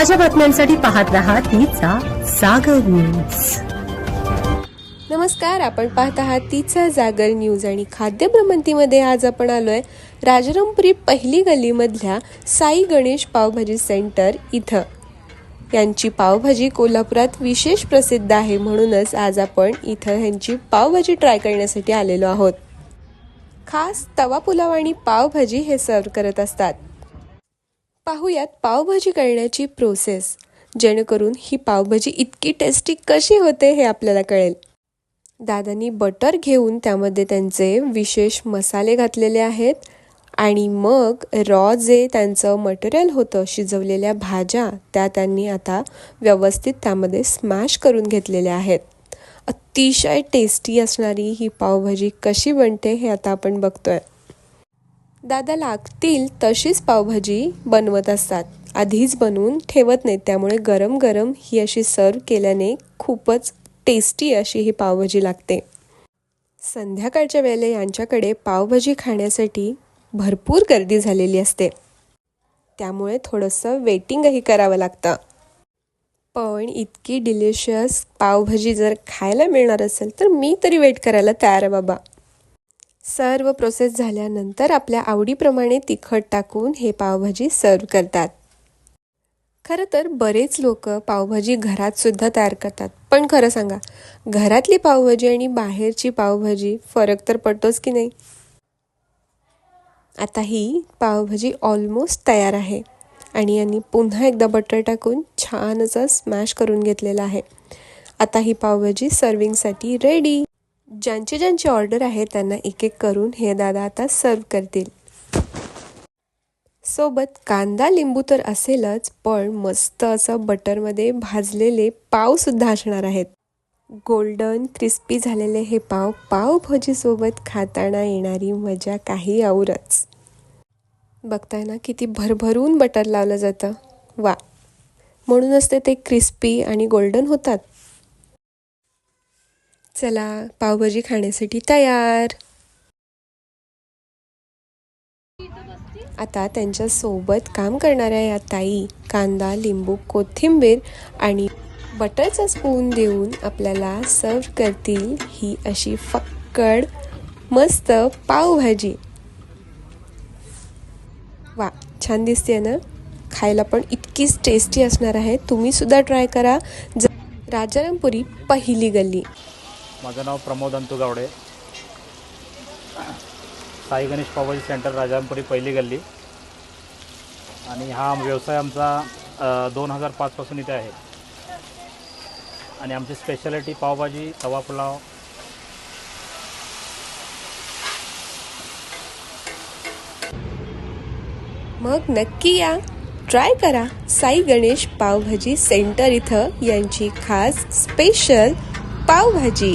ताज्या बातम्यांसाठी पाहत रहा तिचा सागर न्यूज. नमस्कार आपण पाहत आहात तिचा जागर न्यूज आणि खाद्य भ्रमंतीमध्ये आज आपण आलोय राजारामपुरी पहिली गल्लीमधल्या साई गणेश पावभाजी सेंटर इथं. यांची पावभाजी कोल्हापुरात विशेष प्रसिद्ध आहे म्हणूनच आज आपण इथं ह्यांची पावभाजी ट्राय करण्यासाठी आलेलो आहोत. खास तवा पुलाव आणि पावभाजी हे सर्व करत असतात. पाहूयात पावभाजी करण्याची प्रोसेस जेणेकरून ही पावभाजी इतकी टेस्टी कशी होते हे आपल्याला कळेल. दादांनी बटर घेऊन त्यामध्ये त्यांचे विशेष मसाले घातलेले आहेत. आणि मग रॉ जे त्यांचं मटेरियल होतं शिजवलेल्या भाज्या त्या त्यांनी आता व्यवस्थित त्यामध्ये स्मॅश करून घेतलेल्या आहेत. अतिशय टेस्टी असणारी ही पावभाजी कशी बनते हे आता आपण बघतोय. दादा लागतील तशीच पावभाजी बनवत असतात. आधीच बनवून ठेवत नाहीत त्यामुळे गरम गरम ही अशी सर्व केल्याने खूपच टेस्टी अशी ही पावभाजी लागते. संध्याकाळच्या वेळेला यांच्याकडे पावभाजी खाण्यासाठी भरपूर गर्दी झालेली असते. त्यामुळे थोडंसं वेटिंगही करावं लागतं. पण इतकी डिलिशियस पावभाजी जर खायला मिळणार असेल तर मी तरी वेट करायला तयार आहे बाबा. सर्व प्रोसेस झाल्यानंतर आपल्या आवडीप्रमाणे तिखट टाकून हे पावभाजी सर्व करतात. खरं तर बरेच लोक पावभाजी घरात सुद्धा तयार करतात. पण खरं सांगा घरातली पावभाजी आणि बाहेरची पावभाजी फरक तर पडतोच की नाही? आता ही पावभाजी ऑलमोस्ट तयार आहे आणि यांनी पुन्हा एकदा बटर टाकून छान असा स्मॅश करून घेतलेला आहे. आता ही पावभाजी सर्विंगसाठी रेडी ज्यांची ज्यांची ऑर्डर आहे त्यांना एक एक करून हे दादा आता सर्व करतील. सोबत कांदा लिंबू तर असेलच पण मस्त असं बटरमध्ये भाजलेले पाव सुद्धा असणार आहेत. गोल्डन क्रिस्पी झालेले हे पाव पावभाजीसोबत खाताना येणारी मजा काही आवरच. बघताय ना किती भरभरून बटर लावलं जातं. वा! म्हणूनच ते क्रिस्पी आणि गोल्डन होतात. चला पावभाजी खाण्यासाठी तयार. आता त्यांच्यासोबत काम करणाऱ्या या ताई कांदा लिंबू कोथिंबीर आणि बटरचा स्पून देऊन आपल्याला सर्व करतील ही अशी फक्कड मस्त पावभाजी. वा छान दिसते ना? खायला पण इतकीच टेस्टी असणार आहे. तुम्ही सुद्धा ट्राय करा. ज राजारामपुरी पहिली गल्ली. माझं नाव प्रमोद अंतू गावडे साई गणेश पावभाजी सेंटर राजामपुरी पहिली गल्ली. आणि हा व्यवसाय आमचा दोन हजार पाचपासून इथे आहे. आणि आमची स्पेशालिटी पावभाजी तवा पुलाव. मग नक्की या. ट्राय करा साई गणेश पावभाजी सेंटर इथं यांची खास स्पेशल पावभाजी.